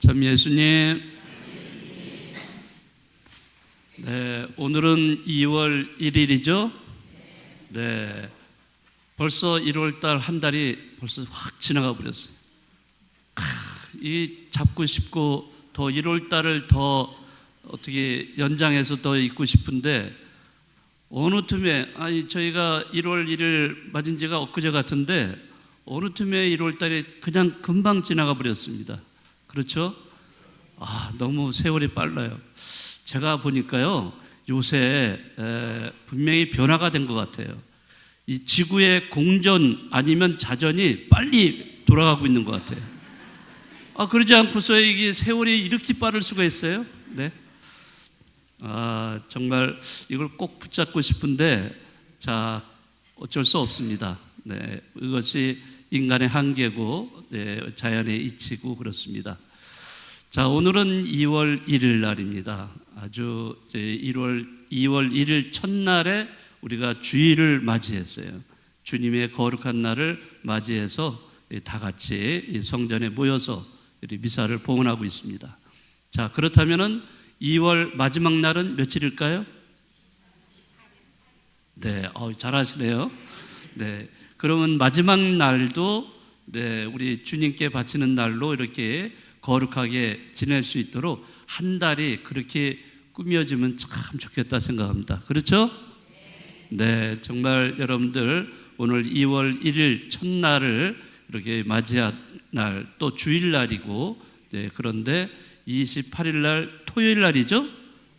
참 예수님. 네, 오늘은 2월 1일이죠. 네, 벌써 1월 달 한 달이 벌써 확 지나가 버렸어요. 크, 이 잡고 싶고 더 1월 달을 더 어떻게 연장해서 더 있고 싶은데 어느 틈에 아니 저희가 1월 1일 맞은 지가 엊그제 같은데 어느 틈에 1월 달이 그냥 금방 지나가 버렸습니다. 그렇죠? 아, 너무 세월이 빨라요. 제가 보니까요, 요새 에, 분명히 변화가 된 것 같아요. 이 지구의 공전 아니면 자전이 빨리 돌아가고 있는 것 같아요. 아, 그러지 않고서 이게 세월이 이렇게 빠를 수가 있어요? 네. 아, 정말 이걸 꼭 붙잡고 싶은데, 자, 어쩔 수 없습니다. 네. 이것이 인간의 한계고, 네, 자연의 이치고 그렇습니다. 자, 오늘은 2월 1일 날입니다. 아주 1월 2월 1일 첫날에 우리가 주일을 맞이했어요. 주님의 거룩한 날을 맞이해서 다 같이 성전에 모여서 미사를 봉헌하고 있습니다. 자, 그렇다면은 2월 마지막 날은 며칠일까요? 네, 어, 잘하시네요. 네, 그러면 마지막 날도 네, 우리 주님께 바치는 날로 이렇게 거룩하게 지낼 수 있도록 한 달이 그렇게 꾸며지면 참 좋겠다 생각합니다. 그렇죠? 네, 정말 여러분들 오늘 2월 1일 첫날을 이렇게 맞이한 날또 주일날이고 네, 그런데 28일 날 토요일 날이죠?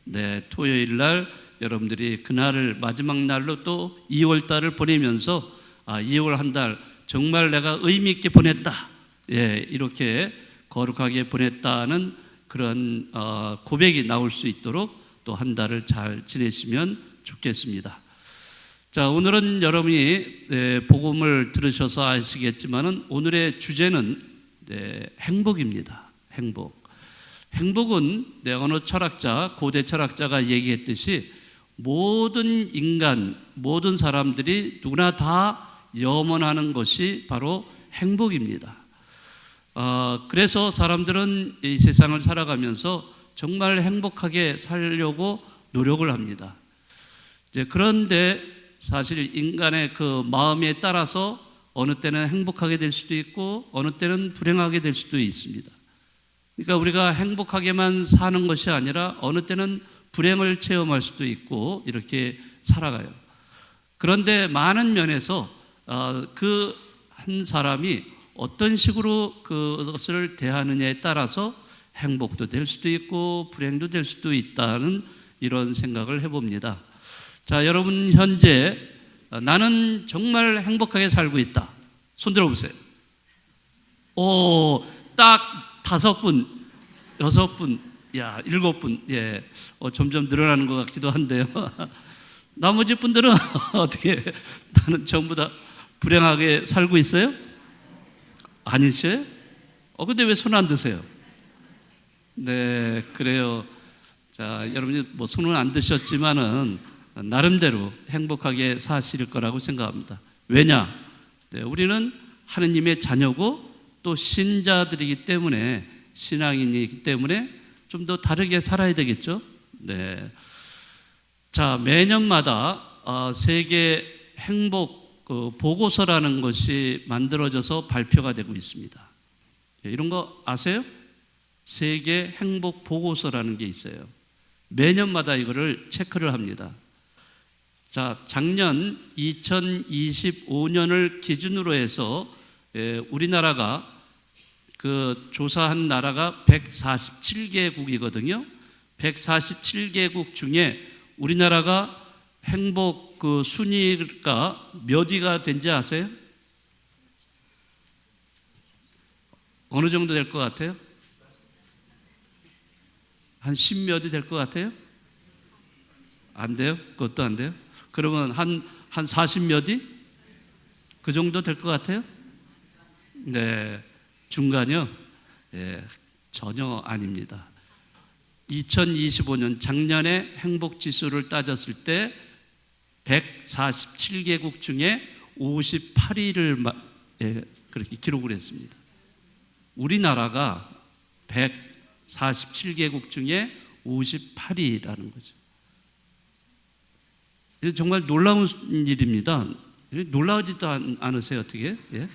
네, 토요일 날 여러분들이 그날을 마지막 날로 또 2월 달을 보내면서 아, 2월 한 달 정말 내가 의미 있게 보냈다. 예, 이렇게 거룩하게 보냈다는 그런 어, 고백이 나올 수 있도록 또 한 달을 잘 지내시면 좋겠습니다. 자, 오늘은 여러분이 네, 복음을 들으셔서 아시겠지만은 오늘의 주제는 네, 행복입니다. 행복. 행복은 네, 어느 철학자, 고대 철학자가 얘기했듯이 모든 인간, 모든 사람들이 누구나 다 염원하는 것이 바로 행복입니다. 어, 그래서 사람들은 이 세상을 살아가면서 정말 행복하게 살려고 노력을 합니다. 이제 그런데 사실 인간의 그 마음에 따라서 어느 때는 행복하게 될 수도 있고 어느 때는 불행하게 될 수도 있습니다. 그러니까 우리가 행복하게만 사는 것이 아니라 어느 때는 불행을 체험할 수도 있고 이렇게 살아가요. 그런데 많은 면에서 어, 그한 사람이 어떤 식으로 그것을 대하느냐에 따라서 행복도 될 수도 있고 불행도 될 수도 있다는 이런 생각을 해봅니다. 자, 여러분 현재 나는 정말 행복하게 살고 있다. 손 들어보세요. 오, 딱 다섯 분, 여섯 분, 야, 일곱 분, 예, 어, 점점 늘어나는 것 같기도 한데요. 나머지 분들은 어떻게 나는 전부 다 불행하게 살고 있어요? 아니세요? 어, 근데 왜 손 안 드세요? 네, 그래요. 자, 여러분이 뭐 손은 안 드셨지만은 나름대로 행복하게 사실 거라고 생각합니다. 왜냐? 네, 우리는 하느님의 자녀고 또 신자들이기 때문에 신앙인이기 때문에 좀 더 다르게 살아야 되겠죠. 네. 자, 매년마다 어, 세계 행복 그 보고서라는 것이 만들어져서 발표가 되고 있습니다. 예, 이런 거 아세요? 세계 행복 보고서라는 게 있어요. 매년마다 이거를 체크를 합니다. 자, 작년 2025년을 기준으로 해서 예, 우리나라가 그 조사한 나라가 147개국이거든요. 147개국 중에 우리나라가 행복 그 순위가 몇 위가 된지 아세요? 어느 정도 될 것 같아요? 한 10몇이 될것 같아요? 안 돼요? 그것도 안 돼요? 그러면 한, 한 40몇 위? 그 정도 될 것 같아요? 네. 중간이요? 예, 전혀 아닙니다. 2025년 작년에 행복 지수를 따졌을 때 147개국 중에 58위를 예, 그렇게 기록을 했습니다. 우리나라가 100 47개국 중에 58위라는 거죠. 정말 놀라운 일입니다. 놀라우지도 않- 않으세요, 어떻게? 예?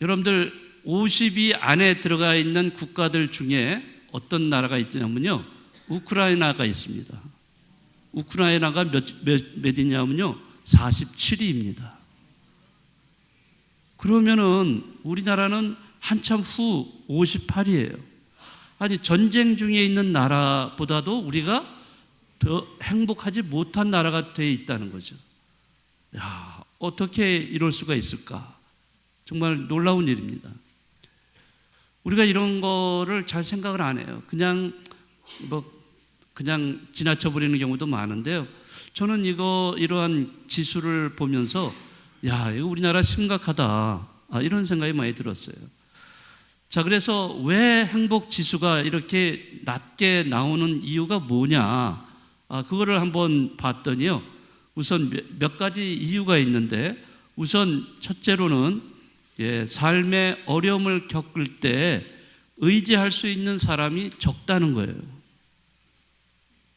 여러분들 50위 안에 들어가 있는 국가들 중에 어떤 나라가 있냐면요. 우크라이나가 있습니다. 우크라이나가 몇, 몇, 몇이냐면요. 47위입니다. 그러면은 우리나라는 한참 후 58위예요. 아니 전쟁 중에 있는 나라보다도 우리가 더 행복하지 못한 나라가 돼 있다는 거죠. 야, 어떻게 이럴 수가 있을까? 정말 놀라운 일입니다. 우리가 이런 거를 잘 생각을 안 해요. 그냥 뭐 그냥 지나쳐 버리는 경우도 많은데요. 저는 이거 이러한 지수를 보면서 야, 이거 우리나라 심각하다. 아, 이런 생각이 많이 들었어요. 자, 그래서 왜 행복 지수가 이렇게 낮게 나오는 이유가 뭐냐? 아, 그거를 한번 봤더니요. 우선 몇, 몇 가지 이유가 있는데 우선 첫째로는 예, 삶의 어려움을 겪을 때 의지할 수 있는 사람이 적다는 거예요.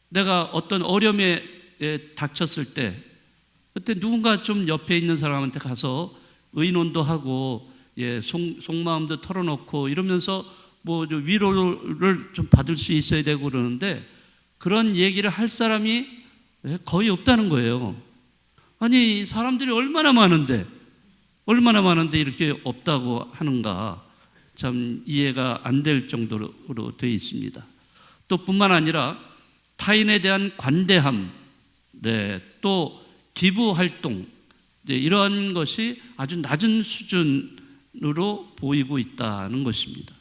내가 어떤 어려움에 예, 닥쳤을 때 그때 누군가 좀 옆에 있는 사람한테 가서 의논도 하고 예, 속, 속마음도 털어놓고 이러면서 뭐좀 위로를 좀 받을 수 있어야 되고 그러는데 그런 얘기를 할 사람이 예, 거의 없다는 거예요. 아니 사람들이 얼마나 많은데 얼마나 많은데 이렇게 없다고 하는가 참 이해가 안 될 정도로 되어 있습니다. 또 뿐만 아니라 타인에 대한 관대함, 네, 또 기부 활동 네, 이러한 것이 아주 낮은 수준으로 보이고 있다는 것입니다.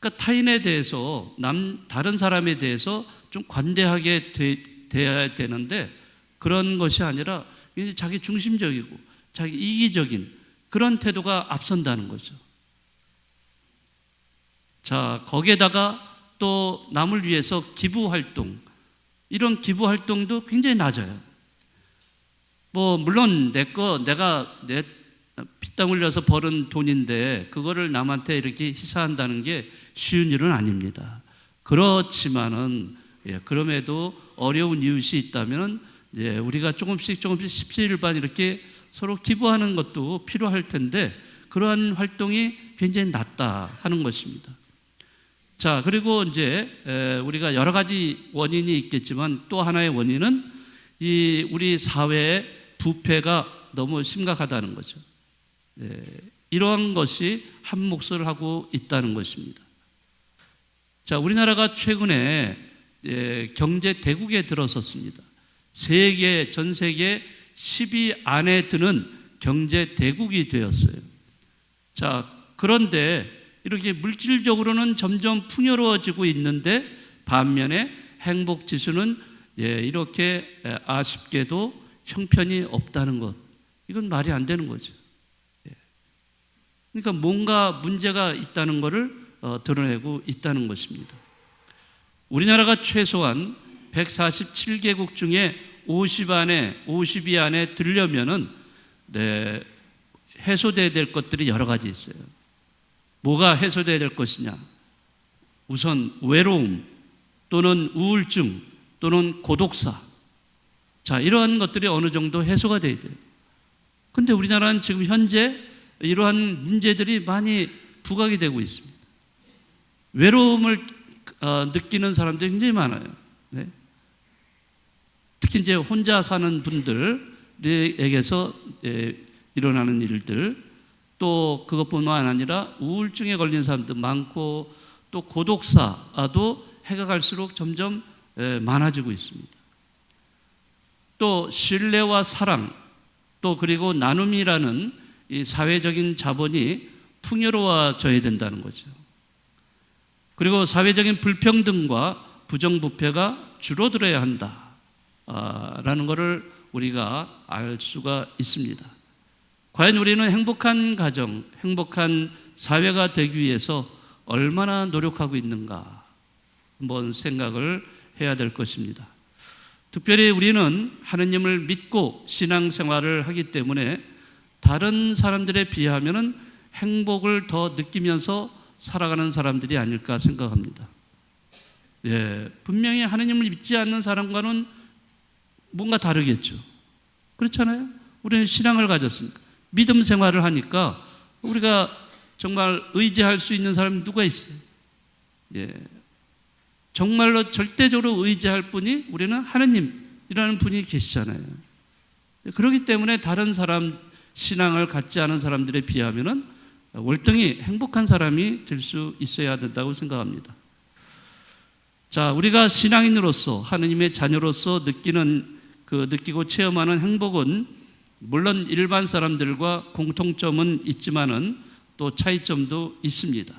그러니까 타인에 대해서 남 다른 사람에 대해서 좀 관대하게 돼, 돼야 되는데 그런 것이 아니라 자기 중심적이고 자기 이기적인 그런 태도가 앞선다는 거죠. 자, 거기에다가 또 남을 위해서 기부 활동 이런 기부 활동도 굉장히 낮아요. 뭐 물론 내 거 내가 내 피땀 흘려서 벌은 돈인데 그거를 남한테 이렇게 희사한다는 게 쉬운 일은 아닙니다. 그렇지만은 예, 그럼에도 어려운 이웃이 있다면 예, 우리가 조금씩 조금씩 십시일반 이렇게 서로 기부하는 것도 필요할 텐데 그러한 활동이 굉장히 낮다 하는 것입니다. 자 그리고 이제 에, 우리가 여러 가지 원인이 있겠지만 또 하나의 원인은 이 우리 사회의 부패가 너무 심각하다는 거죠. 예, 이러한 것이 한 몫을 하고 있다는 것입니다. 자, 우리나라가 최근에 예, 경제 대국에 들어섰습니다. 세계 전 세계 10위 안에 드는 경제 대국이 되었어요. 자, 그런데 이렇게 물질적으로는 점점 풍요로워지고 있는데 반면에 행복 지수는 예, 이렇게 에, 아쉽게도 형편이 없다는 것. 이건 말이 안 되는 거죠. 예. 그러니까 뭔가 문제가 있다는 것을 어, 드러내고 있다는 것입니다. 우리나라가 최소한 147개국 중에 50 안에 52 안에 들려면은 네, 해소돼야 될 것들이 여러 가지 있어요. 뭐가 해소돼야 될 것이냐? 우선 외로움 또는 우울증 또는 고독사. 자, 이러한 것들이 어느 정도 해소가 돼야 돼요. 근데 우리나라는 지금 현재 이러한 문제들이 많이 부각이 되고 있습니다. 외로움을 어, 느끼는 사람들이 굉장히 많아요. 네. 특히 이제 혼자 사는 분들에게서 예, 일어나는 일들, 또 그것뿐만 아니라 우울증에 걸린 사람도 많고 또 고독사도 해가 갈수록 점점 예, 많아지고 있습니다. 또 신뢰와 사랑, 또 그리고 나눔이라는 이 사회적인 자본이 풍요로워져야 된다는 거죠. 그리고 사회적인 불평등과 부정부패가 줄어들어야 한다라는 것을 우리가 알 수가 있습니다. 과연 우리는 행복한 가정, 행복한 사회가 되기 위해서 얼마나 노력하고 있는가 한번 생각을 해야 될 것입니다. 특별히 우리는 하느님을 믿고 신앙생활을 하기 때문에 다른 사람들에 비하면은 행복을 더 느끼면서 살아가는 사람들이 아닐까 생각합니다. 예, 분명히 하느님을 믿지 않는 사람과는 뭔가 다르겠죠. 그렇잖아요. 우리는 신앙을 가졌으니까 믿음 생활을 하니까 우리가 정말 의지할 수 있는 사람이 누가 있어요? 예, 정말로 절대적으로 의지할 분이 우리는 하느님이라는 분이 계시잖아요. 그렇기 때문에 다른 사람 신앙을 갖지 않은 사람들에 비하면은 월등히 행복한 사람이 될 수 있어야 된다고 생각합니다. 자, 우리가 신앙인으로서 하느님의 자녀로서 느끼는 그 느끼고 체험하는 행복은 물론 일반 사람들과 공통점은 있지만은 또 차이점도 있습니다.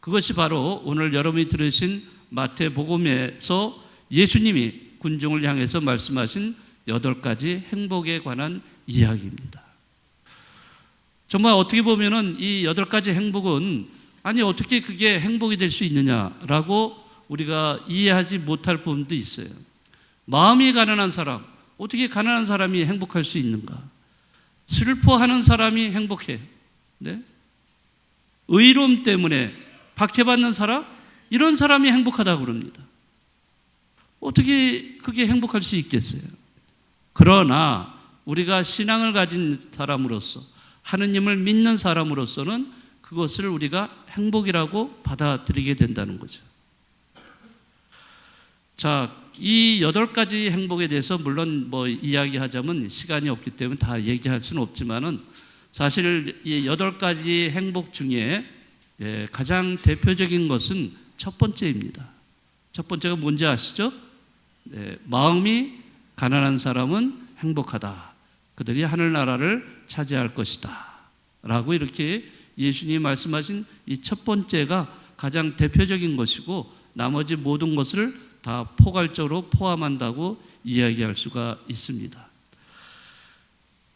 그것이 바로 오늘 여러분이 들으신 마태복음에서 예수님이 군중을 향해서 말씀하신 여덟 가지 행복에 관한 이야기입니다. 정말 어떻게 보면은 이 여덟 가지 행복은 아니 어떻게 그게 행복이 될 수 있느냐라고 우리가 이해하지 못할 부분도 있어요. 마음이 가난한 사람, 어떻게 가난한 사람이 행복할 수 있는가? 슬퍼하는 사람이 행복해. 네? 의로움 때문에 박해받는 사람, 이런 사람이 행복하다고 그럽니다. 어떻게 그게 행복할 수 있겠어요? 그러나 우리가 신앙을 가진 사람으로서 하느님을 믿는 사람으로서는 그것을 우리가 행복이라고 받아들이게 된다는 거죠. 자, 이 여덟 가지 행복에 대해서 물론 뭐 이야기하자면 시간이 없기 때문에 다 얘기할 수는 없지만은 사실 이 여덟 가지 행복 중에 예, 가장 대표적인 것은 첫 번째입니다. 첫 번째가 뭔지 아시죠? 네, 마음이 가난한 사람은 행복하다. 그들이 하늘나라를 차지할 것이다. 라고 이렇게 예수님이 말씀하신 이 첫 번째가 가장 대표적인 것이고 나머지 모든 것을 다 포괄적으로 포함한다고 이야기할 수가 있습니다.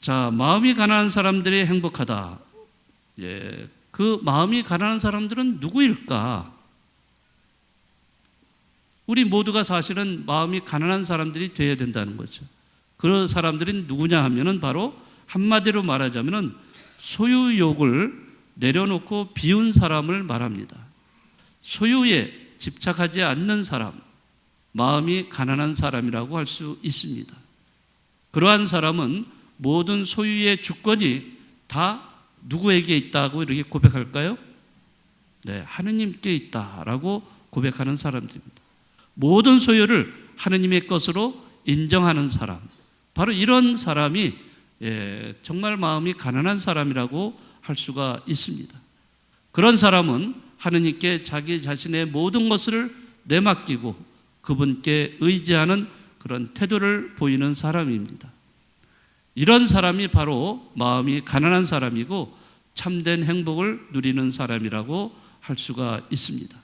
자, 마음이 가난한 사람들이 행복하다. 예, 그 마음이 가난한 사람들은 누구일까? 우리 모두가 사실은 마음이 가난한 사람들이 되어야 된다는 거죠. 그런 사람들이 누구냐 하면은 바로 한마디로 말하자면은 소유욕을 내려놓고 비운 사람을 말합니다. 소유에 집착하지 않는 사람, 마음이 가난한 사람이라고 할 수 있습니다. 그러한 사람은 모든 소유의 주권이 다 누구에게 있다고 이렇게 고백할까요? 네, 하느님께 있다라고 고백하는 사람들입니다. 모든 소유를 하느님의 것으로 인정하는 사람. 바로 이런 사람이 예, 정말 마음이 가난한 사람이라고 할 수가 있습니다. 그런 사람은 하느님께 자기 자신의 모든 것을 내맡기고 그분께 의지하는 그런 태도를 보이는 사람입니다. 이런 사람이 바로 마음이 가난한 사람이고 참된 행복을 누리는 사람이라고 할 수가 있습니다.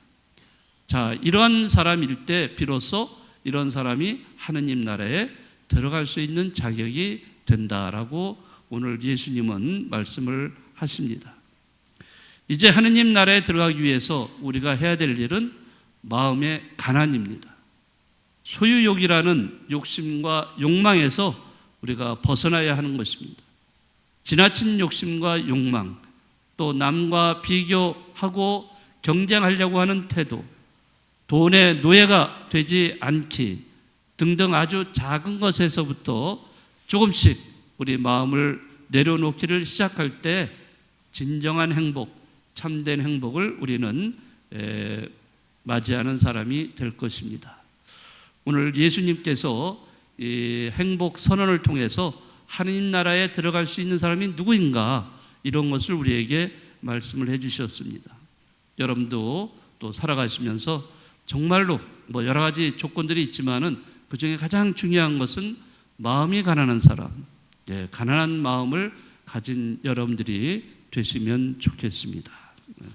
자, 이러한 사람일 때 비로소 이런 사람이 하느님 나라에 들어갈 수 있는 자격이 된다라고 오늘 예수님은 말씀을 하십니다. 이제 하느님 나라에 들어가기 위해서 우리가 해야 될 일은 마음의 가난입니다. 소유욕이라는 욕심과 욕망에서 우리가 벗어나야 하는 것입니다. 지나친 욕심과 욕망, 또 남과 비교하고 경쟁하려고 하는 태도, 돈의 노예가 되지 않기 등등 아주 작은 것에서부터 조금씩 우리 마음을 내려놓기를 시작할 때 진정한 행복, 참된 행복을 우리는 맞이하는 사람이 될 것입니다. 오늘 예수님께서 행복 선언을 통해서 하느님 나라에 들어갈 수 있는 사람이 누구인가 이런 것을 우리에게 말씀을 해주셨습니다. 여러분도 또 살아가시면서 정말로 뭐 여러 가지 조건들이 있지만은 그 중에 가장 중요한 것은 마음이 가난한 사람, 예, 가난한 마음을 가진 여러분들이 되시면 좋겠습니다. 예.